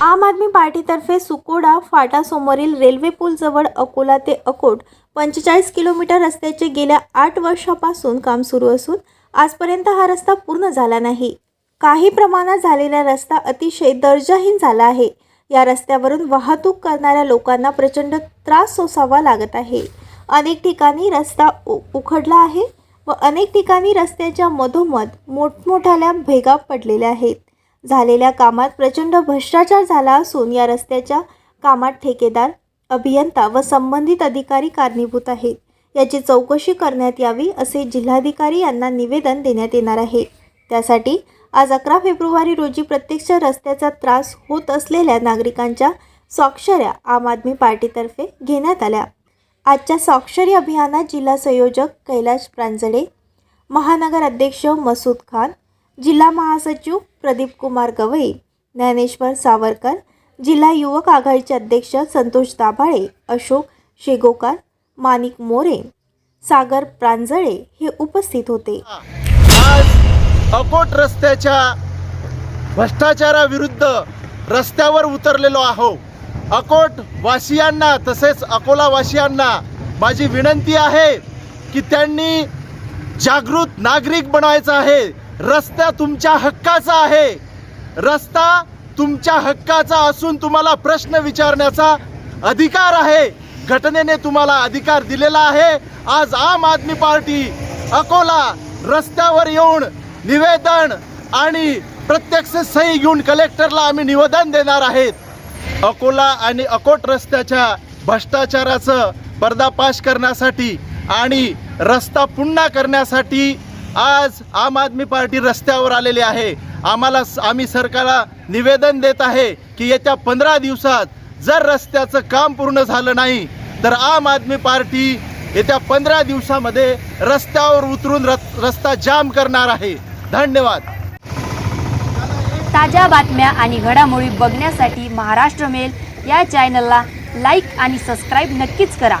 आम आदमी पार्टीतर्फे सुकोडा फाटासमोरील रेल्वे पूलजवळ अकोला ते अकोट पंचेचाळीस किलोमीटर रस्त्याचे गेल्या आठ वर्षापासून काम सुरू असून आजपर्यंत हा रस्ता पूर्ण झाला नाही. काही प्रमाणात झालेला रस्ता अतिशय दर्जाहीन झाला आहे. या रस्त्यावरून वाहतूक करणाऱ्या लोकांना प्रचंड त्रास सोसावा लागत आहे. अनेक ठिकाणी रस्ता उ उखडला आहे व अनेक ठिकाणी रस्त्याच्या मधोमध मोठमोठ्याल्या भेगा पडलेल्या आहेत. झालेल्या कामात प्रचंड भ्रष्टाचार झाला असून या रस्त्याच्या कामात ठेकेदार अभियंता व संबंधित अधिकारी कारणीभूत आहेत. याची चौकशी करण्यात यावी असे जिल्हाधिकारी यांना निवेदन देण्यात येणार आहे. त्यासाठी आज अकरा फेब्रुवारी रोजी प्रत्यक्ष रस्त्याचा त्रास होत असलेल्या नागरिकांच्या स्वाक्षऱ्या आम आदमी पार्टीतर्फे घेण्यात आल्या. आजच्या स्वाक्षरी अभियानात जिल्हा संयोजक कैलाश प्रांजळे महानगर अध्यक्ष मसूद खान जिल्हा महासचिव प्रदीप कुमार गवई ज्ञानेश्वर सावरकर जिल्हा युवक आघाडीचे अध्यक्ष संतोष दाभाळे अशोक शेगोकार मानिक मोरे सागर प्रांजळे हे उपस्थित होते. आज अकोट रस्त्याच्या भ्रष्टाचाराविरुद्ध रस्त्यावर उतरलेलो आहो. अकोट वासियांना तसेच अकोला वासियांना माझी विनंती आहे की त्यांनी जागृत नागरिक बनवायचं आहे. रस्ता तुमच्या हक्काचा आहे. रस्ता तुमच्या हक्काचा असून तुम्हाला प्रश्न विचारण्याचा अधिकार आहे. घटनेने तुम्हाला अधिकार दिलेला आहे. आज आम आदमी पार्टी अकोला रस्त्यावर येऊन निवेदन आणि प्रत्यक्ष सही घेऊन कलेक्टरला आम्ही निवेदन देणार आहेत. अकोला आणि अकोट रस्त्याच्या भ्रष्टाचाराचं पर्दापाश करण्यासाठी आणि रस्ता पुन्हा करण्यासाठी आज आम आदमी पार्टी रस्त्यावर आलेली आहे. आम्हाला आम्ही सरकारला निवेदन देत आहे की येत्या पंधरा दिवसात जर रस्त्याचं काम पूर्ण झालं नाही तर आम आदमी पार्टी येत्या पंधरा दिवसामध्ये रस्त्यावर उतरून रस्ता जाम करणार आहे. धन्यवाद. ताज्या बातम्या आणि घडामोडी बघण्यासाठी महाराष्ट्र मेल या चॅनलला लाईक आणि सबस्क्राईब नक्कीच करा.